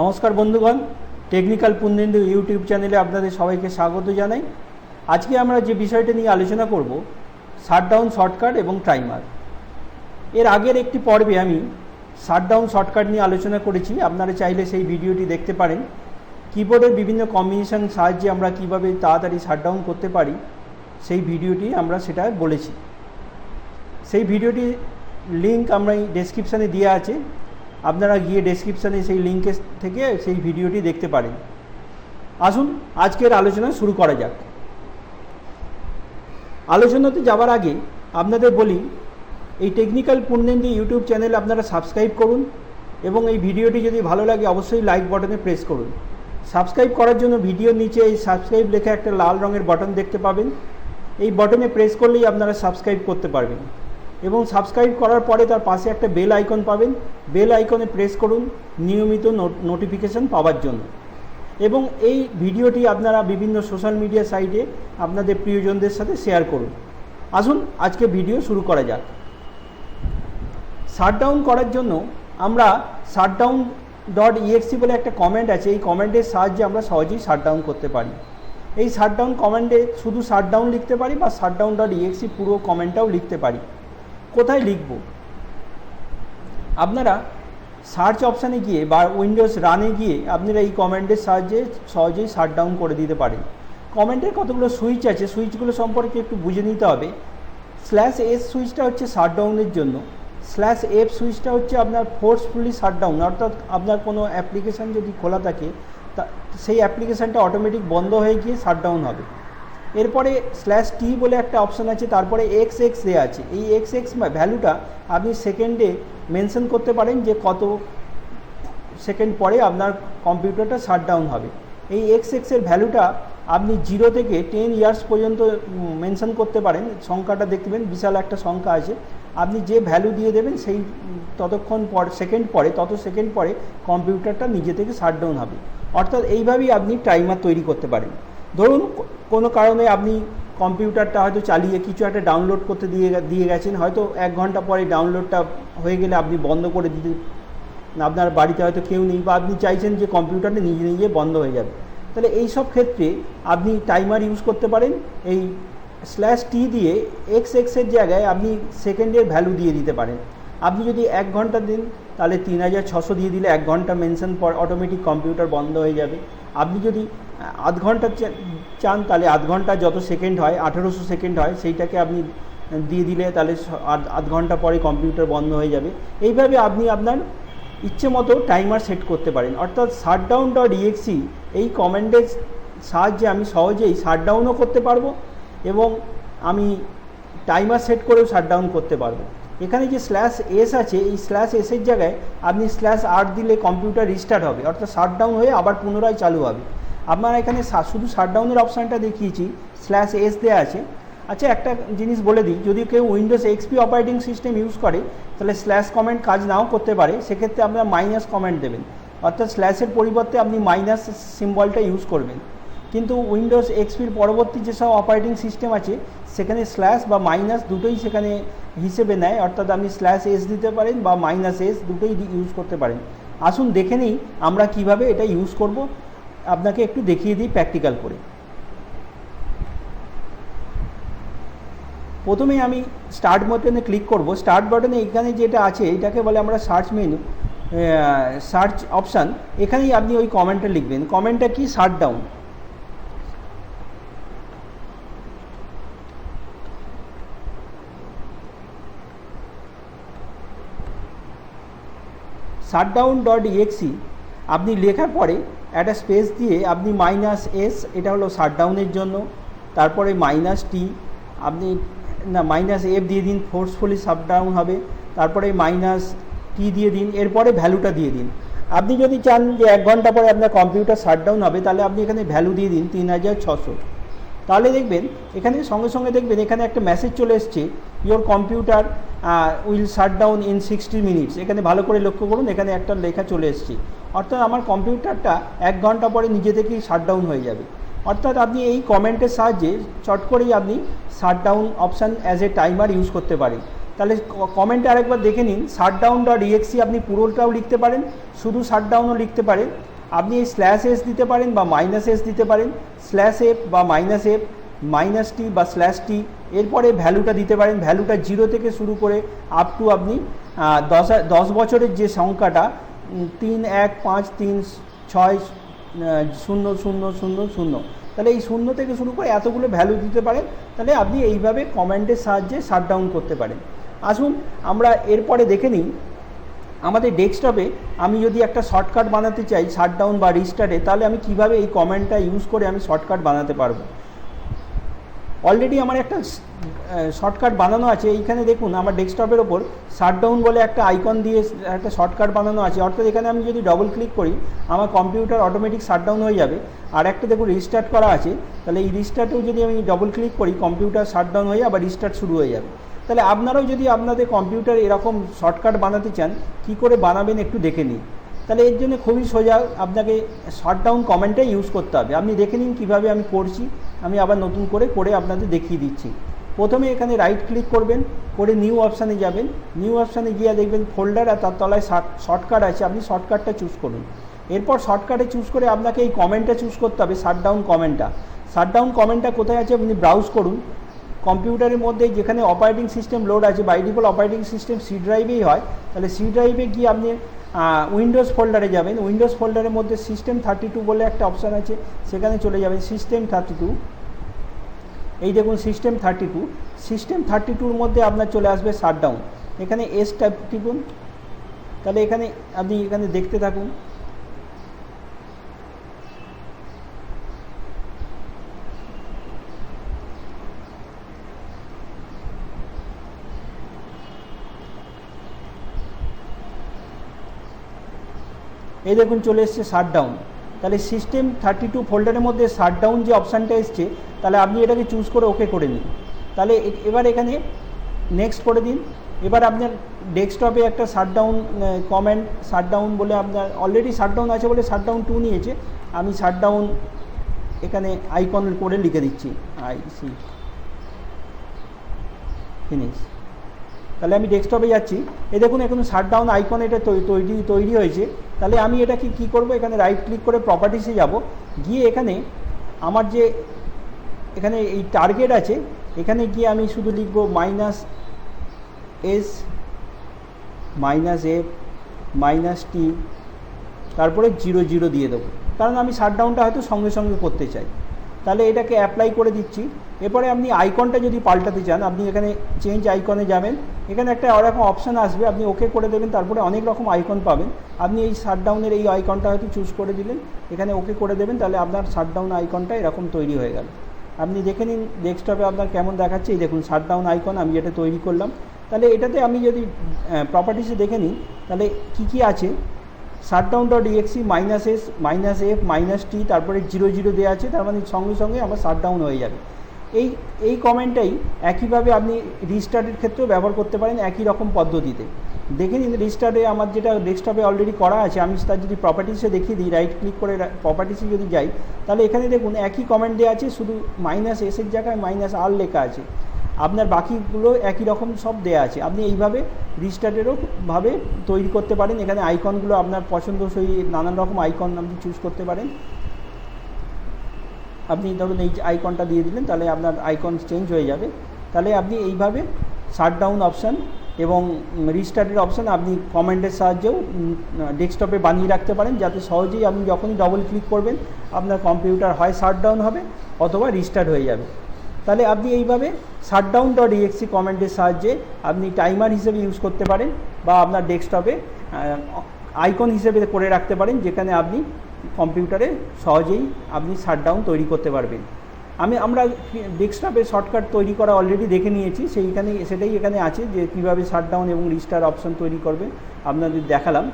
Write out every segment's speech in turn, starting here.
নমস্কার বন্ধুগণ, technical পুন্দেন্দু YouTube চ্যানেলে আপনাদের সবাইকে স্বাগত জানাই। আজকে আমরা যে বিষয়টা নিয়ে আলোচনা করব, শাটডাউন শর্টকাট এবং টাইমার। এর আগের একটি পর্বে আমি শাটডাউন শর্টকাট নিয়ে আলোচনা করেছি, আপনারা চাইলে সেই ভিডিওটি দেখতে পারেন। কিবোর্ডের বিভিন্ন কম্বিনেশন সাহায্যে আমরা কীভাবে তাড়াতাড়ি শাটডাউন করতে পারি, সেই ভিডিওটি আমরা সেটা বলেছি। সেই ভিডিওটি লিঙ্ক আমরা ডেসক্রিপশানে দেওয়া আছে। আপনারা গিয়ে ডেসক্রিপশানে সেই লিঙ্কের থেকে সেই ভিডিওটি দেখতে পারেন। আসুন, আজকের আলোচনা শুরু করা যাক। আলোচনাতে যাওয়ার আগে আপনাদের বলি, এই টেকনিক্যাল পূর্ণেন্দি ইউটিউব চ্যানেল আপনারা সাবস্ক্রাইব করুন এবং এই ভিডিওটি যদি ভালো লাগে অবশ্যই লাইক বাটনে প্রেস করুন। সাবস্ক্রাইব করার জন্য ভিডিওর নিচে এই সাবস্ক্রাইব লেখা একটা লাল রঙের বাটন দেখতে পাবেন। এই বাটনে প্রেস করলেই আপনারা সাবস্ক্রাইব করতে পারবেন। এবং সাবস্ক্রাইব করার পরে তার পাশে একটা বেল আইকন পাবেন। বেল আইকনে প্রেস করুন নিয়মিত নোটিফিকেশন পাওয়ার জন্য। এবং এই ভিডিওটি আপনারা বিভিন্ন সোশ্যাল মিডিয়া সাইটে আপনাদের প্রিয়জনদের সাথে শেয়ার করুন। আসুন, আজকে ভিডিও শুরু করা যাক। শাটডাউন করার জন্য আমরা শাটডাউন ডট ইএক্সি বলে একটা কমেন্ট আছে। এই কমেন্টের সাহায্যে আমরা সহজেই শাটডাউন করতে পারি। এই শাটডাউন কমেন্টে শুধু শাটডাউন লিখতে পারি বা শাটডাউন ডট ইএক্সি পুরো কমেন্টটাও লিখতে পারি। কোথায় লিখব? আপনারা সার্চ অপশানে গিয়ে বা উইন্ডোজ রানে গিয়ে আপনারা এই কমেন্টের সাহায্যে সহজেই শার্ট শাটডাউন করে দিতে পারেন। কমেন্টের কতগুলো সুইচ আছে সুইচগুলো সম্পর্কে একটু বুঝে নিতে হবে। স্ল্যাশ এস সুইচটা হচ্ছে শাটডাউনের জন্য। স্ল্যাশ এফ সুইচটা হচ্ছে আপনার ফোর্সফুলি শাটডাউন অর্থাৎ আপনার কোনো অ্যাপ্লিকেশান যদি খোলা থাকে, তা, সেই অ্যাপ্লিকেশানটা অটোমেটিক বন্ধ হয়ে গিয়ে শাটডাউন হবে। এরপরে স্ল্যাশ টি বলে একটা অপশান আছে, তারপরে এক্স এক্স দেওয়া আছে। এই এক্স এক্স ভ্যালুটা আপনি সেকেন্ডে মেনশন করতে পারেন যে কত সেকেন্ড পরে আপনার কম্পিউটারটা শাটডাউন হবে। এই এক্স এক্সের ভ্যালুটা আপনি জিরো থেকে টেন ইয়ার্স পর্যন্ত মেনশন করতে পারেন। সংখ্যাটা দেখবেন বিশাল একটা সংখ্যা আছে। আপনি যে ভ্যালু দিয়ে দেবেন, সেই ততক্ষণ পর সেকেন্ড পরে, তত সেকেন্ড পরে কম্পিউটারটা নিজে থেকে শাটডাউন হবে। অর্থাৎ এইভাবেই আপনি টাইমার তৈরি করতে পারেন। ধরুন, কোনো কারণে আপনি কম্পিউটারটা হয়তো চালিয়ে কিছু একটা ডাউনলোড করতে দিয়ে দিয়ে গেছেন, হয়তো এক ঘণ্টা পরে ডাউনলোডটা হয়ে গেলে আপনি বন্ধ করে দিতে, আপনার বাড়িতে হয়তো কেউ নেই বা আপনি চাইছেন যে কম্পিউটারটা নিজে নিজে বন্ধ হয়ে যাবে। তাহলে এই সব ক্ষেত্রে আপনি টাইমার ইউজ করতে পারেন, এই স্ল্যাশ টি দিয়ে এক্স এক্সের জায়গায় আপনি সেকেন্ডের ভ্যালু দিয়ে দিতে পারেন। আপনি যদি এক ঘণ্টা দিন, তাহলে তিন হাজার ছশো দিয়ে দিলে এক ঘণ্টা মেনশন পর অটোমেটিক কম্পিউটার বন্ধ হয়ে যাবে। আপনি যদি আধ ঘণ্টা চান তাহলে আধ ঘণ্টা যত সেকেন্ড হয়, আঠেরোশো সেকেন্ড হয়, সেইটাকে আপনি দিয়ে দিলে তাহলে আধ ঘণ্টা পরে কম্পিউটার বন্ধ হয়ে যাবে। এইভাবে আপনি আপনার ইচ্ছে মতো টাইমার সেট করতে পারেন। অর্থাৎ শাটডাউন ডট ইএক্সি এই কমেন্টের সাহায্যে আমি সহজেই শাটডাউনও করতে পারব এবং আমি টাইমার সেট করেও শাটডাউন করতে পারব। এখানে যে স্ল্যাশ এস আছে, এই স্ল্যাশ এসের জায়গায় আপনি স্ল্যাশ আর দিলে কম্পিউটার রিস্টার্ট হবে। অর্থাৎ শাটডাউন হয়ে আবার পুনরায় চালু হবে। আপনার এখানে শুধু শাটডাউনের অপশানটা দেখিয়েছি স্ল্যাশ এস দেওয়া আছে। আচ্ছা একটা জিনিস বলে দিই, যদি কেউ Windows XP operating system use করে, তাহলে স্ল্যাশ কমেন্ট কাজ নাও করতে পারে, সেক্ষেত্রে আপনার মাইনাস কমেন্ট দেবেন। অর্থাৎ স্ল্যাশের পরিবর্তে আপনি মাইনাস সিম্বলটা ইউজ করবেন। কিন্তু উইন্ডোজ এক্সপির পরবর্তী যেসব অপারেটিং সিস্টেম আছে, সেখানে স্ল্যাশ বা মাইনাস দুটোই সেখানে হিসেবে নেয়। অর্থাৎ আপনি স্ল্যাশ এস দিতে পারেন বা মাইনাস এস দুটোই ইউজ করতে পারেন। আসুন দেখে নিই আমরা কীভাবে এটা ইউজ করব। আপনাকে একটু দেখিয়ে দিই প্র্যাকটিক্যাল করে। প্রথমে আমি স্টার্ট বাটনে ক্লিক করব। স্টার্ট বাটনে এখানে যেটা আছে, এটাকে বলে আমরা সার্চ মেনু সার্চ অপশান এখানেই আপনি ওই কমেন্টটা লিখবেন। কমেন্টটা কি? Shut down shutdown dot exe আপনি লেখার পরে একটা স্পেস দিয়ে আপনি মাইনাস এস এটা হলো শাটডাউনের জন্য, তারপরে মাইনাস টি আপনি, না মাইনাস এফ দিয়ে দিন ফোর্সফুলি শাটডাউন হবে, তারপরে মাইনাস টি দিয়ে দিন, এরপরে ভ্যালুটা দিয়ে দিন। আপনি যদি চান যে এক ঘণ্টা পরে আপনার কম্পিউটার শাটডাউন হবে, তাহলে আপনি এখানে ভ্যালু দিয়ে দিন, তিন হাজার ছশো। তাহলে দেখবেন, এখানে সঙ্গে সঙ্গে দেখবেন এখানে একটা মেসেজ চলে এসছে your computer will shut down in sixty minutes এখানে ভালো করে লক্ষ্য করুন, এখানে একটা লেখা চলে এসছে। অর্থাৎ আমার কম্পিউটারটা এক ঘণ্টা পরে নিজে থেকেই শাট ডাউন হয়ে যাবে। অর্থাৎ আপনি এই কমেন্টের সাহায্যে চট করেই আপনি shut down option as a timer use করতে পারেন। তাহলে কমেন্টে আরেকবার দেখে নিন শাট ডাউন ডট ইএক্সি আপনি পুরোটাও লিখতে পারেন, শুধু শাট ডাউনও লিখতে পারেন। আপনি এই স্ল্যাশ এস দিতে পারেন বা মাইনাস এস দিতে পারেন স্ল্যাশ এফ বা মাইনাস এফ মাইনাস টি বা স্ল্যাশ টি এরপরে ভ্যালুটা দিতে পারেন ভ্যালুটা জিরো থেকে শুরু করে আপ টু আপনি দশ দশ বছরের যে সংখ্যাটা তিন, এক, পাঁচ, তিন, ছয় শূন্য শূন্য শূন্য শূন্য। তাহলে এই শূন্য থেকে শুরু করে এতগুলো ভ্যালু দিতে পারেন, তাহলে আপনি এইভাবে কমেন্টের সাহায্যে শাট ডাউন করতে পারেন। আসুন আমরা এরপরে দেখে নিই আমাদের ডেস্কটপে আমি যদি একটা শর্টকাট বানাতে চাই শাট ডাউন বা রিস্টার্টে তাহলে আমি কীভাবে এই কমেন্টটা ইউজ করে আমি শর্টকাট বানাতে পারব? অলরেডি আমার একটা শর্টকাট বানানো আছে, এইখানে দেখুন আমার ডেস্কটপের ওপর শাটডাউন বলে একটা আইকন দিয়ে একটা শর্টকাট বানানো আছে। অর্থাৎ এখানে আমি যদি ডবল ক্লিক করি, আমার কম্পিউটার অটোমেটিক শাটডাউন হয়ে যাবে। আর একটা দেখুন রিস্টার্ট করা আছে, তাহলে এই রিস্টার্টেও যদি আমি ডবল ক্লিক করি কম্পিউটার শাটডাউন হয়ে আবার রিস্টার্ট শুরু হয়ে যাবে। তাহলে আপনারাও যদি আপনাদের কম্পিউটার এরকম শর্টকাট বানাতে চান, কি করে বানাবেন একটু দেখে নিন। তাহলে এর জন্য খুবই সোজা আপনাকে শাটডাউন কমেন্টটাই ইউজ করতে হবে। আপনি দেখে নিন কীভাবে আমি করছি। আমি আবার নতুন করে করে আপনাদের দেখিয়ে দিচ্ছি। প্রথমে এখানে রাইট ক্লিক করবেন, করে নিউ অপশানে যাবেন। নিউ অপশানে গিয়ে দেখবেন ফোল্ডার আর তার তলায় শর্টকাট আছে। আপনি শর্টকাটটা চুজ করুন। এরপর শর্টকাটে চুজ করে আপনাকে এই কমেন্টটা চুজ করতে হবে শাটডাউন কমেন্টটা শাটডাউন কমেন্টটা কোথায় আছে আপনি ব্রাউজ করুন। কম্পিউটারের মধ্যে যেখানে অপারেটিং সিস্টেম লোড আছে বাই অপারেটিং সিস্টেম সি ড্রাইভেই হয়, তাহলে সি ড্রাইভে গিয়ে আপনি উইন্ডোজ ফোল্ডারে যাবেন। উইন্ডোজ ফোল্ডারের মধ্যে সিস্টেম থার্টি টু বলে একটা অপশান আছে, সেখানে চলে যাবেন সিস্টেম থার্টি টু এই দেখুন system thirty two system thirty টুর মধ্যে আপনার চলে আসবে শাটডাউন এখানে এস টাইপ টিপুন। তাহলে এখানে আপনি এখানে দেখতে থাকুন। এই দেখুন চলে এসছে শাটডাউন তাহলে সিস্টেম থার্টি টু ফোল্ডারের মধ্যে শাটডাউন যে অপশানটা এসছে, তাহলে আপনি এটাকে চুজ করে ওকে করে নিন। তাহলে এবার এখানে নেক্সট করে দিন। এবার আপনার ডেস্কটপে একটা শাটডাউন কমেন্ট শাটডাউন বলে আপনার অলরেডি শাটডাউন আছে বলে শাটডাউন টু নিয়েছে। আমি শাটডাউন এখানে আইকন করে লিখে দিচ্ছি। আই সি ফিনিশ তাহলে আমি ডেস্কটপে যাচ্ছি। এই দেখুন এখানে শাটডাউন আইকন এটা তৈরি তৈরি হয়েছে। তাহলে আমি এটা কি কী করব? এখানে রাইট ক্লিক করে প্রপার্টিসে যাব। গিয়ে এখানে আমার যে এখানে এই টার্গেট আছে, এখানে গিয়ে আমি শুধু লিখব minus S minus F minus T তারপরে জিরো জিরো দিয়ে দেবো। কারণ আমি শাটডাউনটা হয়তো সঙ্গে সঙ্গে করতে চাই। তাহলে এটাকে অ্যাপ্লাই করে দিচ্ছি। এরপরে আপনি আইকনটা যদি পাল্টাতে চান, আপনি এখানে চেঞ্জ আইকনে যাবেন। এখানে একটা ওরকম অপশান আসবে, আপনি ওকে করে দেবেন, তারপরে অনেক রকম আইকন পাবেন। আপনি এই শাটডাউনের এই আইকনটা হয়তো চুজ করে দিলেন, এখানে ওকে করে দেবেন, তাহলে আপনার শাটডাউন আইকনটা এরকম তৈরি হয়ে গেল। আপনি দেখে নিন ডেস্কটপে আপনার কেমন দেখাচ্ছে, এই দেখুন শাটডাউন আইকন আমি এটা তৈরি করলাম। তাহলে এটাতে আমি যদি প্রপার্টিসে দেখে নিই, তাহলে কি কি আছে? Shutdown dot exe minus S minus F minus T তারপরে জিরো জিরো দেওয়া আছে, তার মানে সঙ্গে সঙ্গে আমার শাটডাউন হয়ে যাবে। এই এই কমেন্টটাই একইভাবে আপনি রিস্টার্টের ক্ষেত্রেও ব্যবহার করতে পারেন একই রকম পদ্ধতিতে। দেখে নিন রিস্টার্টে আমার যেটা ডেস্কটপে অলরেডি করা আছে, আমি তার যদি প্রপার্টিসে দেখিয়ে দিই রাইট ক্লিক করে প্রপার্টিসে যদি যাই, তাহলে এখানে দেখুন একই কমেন্ট দেওয়া আছে, শুধু মাইনাস এসের জায়গায় মাইনাস আর লেখা আছে। আপনার বাকিগুলো একই রকম সব দেয়া আছে। আপনি এইভাবে রিস্টার্টেরও ভাবে তৈরি করতে পারেন। এখানে আইকনগুলো আপনার পছন্দসই নানান রকম আইকন আপনি চুজ করতে পারেন। আপনি ধরুন এই আইকনটা দিয়ে দিলেন, তাহলে আপনার আইকন চেঞ্জ হয়ে যাবে। তাহলে আপনি এইভাবে শাটডাউন অপশান এবং রিস্টার্টের অপশান আপনি কমেন্টের সাহায্যেও ডেস্কটপে বানিয়ে রাখতে পারেন। যাতে সহজেই আপনি যখনই ডবল ক্লিক করবেন, আপনার কম্পিউটার হয় শাটডাউন হবে অথবা রিস্টার্ট হয়ে যাবে। তাহলে আপনি এইভাবে শাটডাউন ডট ইএক্সি কমেন্টের সাহায্যে আপনি টাইমার হিসেবে ইউজ করতে পারেন বা আপনার ডেস্কটপে আইকন হিসেবে করে রাখতে পারেন, যেখানে আপনি কম্পিউটারে সহজেই আপনি শাটডাউন তৈরি করতে পারবেন। আমি, আমরা ডেস্কটপে শর্টকাট তৈরি করা অলরেডি দেখে নিয়েছি, সেইখানে, সেটাই এখানে আছে যে কীভাবে শাটডাউন এবং রিস্টার অপশন তৈরি করবে। আপনাদের দেখালাম।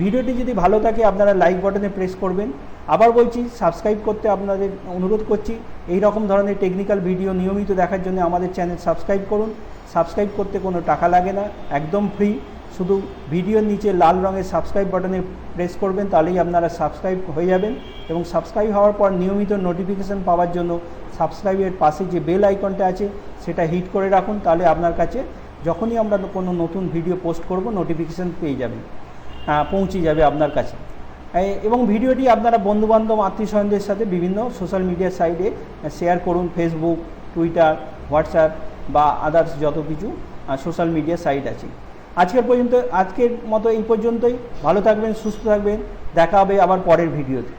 ভিডিওটি যদি ভালো থাকে, আপনারা লাইক বাটনে প্রেস করবেন। আবার বলছি সাবস্ক্রাইব করতে আপনাদের অনুরোধ করছি। এই রকম ধরনের টেকনিক্যাল ভিডিও নিয়মিত দেখার জন্য আমাদের চ্যানেল সাবস্ক্রাইব করুন। সাবস্ক্রাইব করতে কোনো টাকা লাগে না, একদম ফ্রি শুধু ভিডিওর নিচে লাল রঙের সাবস্ক্রাইব বাটনে প্রেস করবেন, তাহলেই আপনারা সাবস্ক্রাইব হয়ে যাবেন। এবং সাবস্ক্রাইব হওয়ার পর নিয়মিত নোটিফিকেশান পাওয়ার জন্য সাবস্ক্রাইবের পাশে যে বেল আইকনটা আছে, সেটা হিট করে রাখুন। তাহলে আপনার কাছে যখনই আমরা কোনো নতুন ভিডিও পোস্ট করব নোটিফিকেশান পেয়ে যাবেন। পৌঁছে যাবে আপনার কাছে। এবং ভিডিওটি আপনারা বন্ধুবান্ধব আত্মীয় স্বজনদের সাথে বিভিন্ন সোশ্যাল মিডিয়া সাইটে শেয়ার করুন ফেসবুক টুইটার হোয়াটসঅ্যাপ বা আদার্স যত কিছু সোশ্যাল মিডিয়া সাইট আছে। আজকের পর্যন্ত, আজকের মতো এই পর্যন্তই। ভালো থাকবেন, সুস্থ থাকবেন। দেখা হবে আবার পরের ভিডিওতে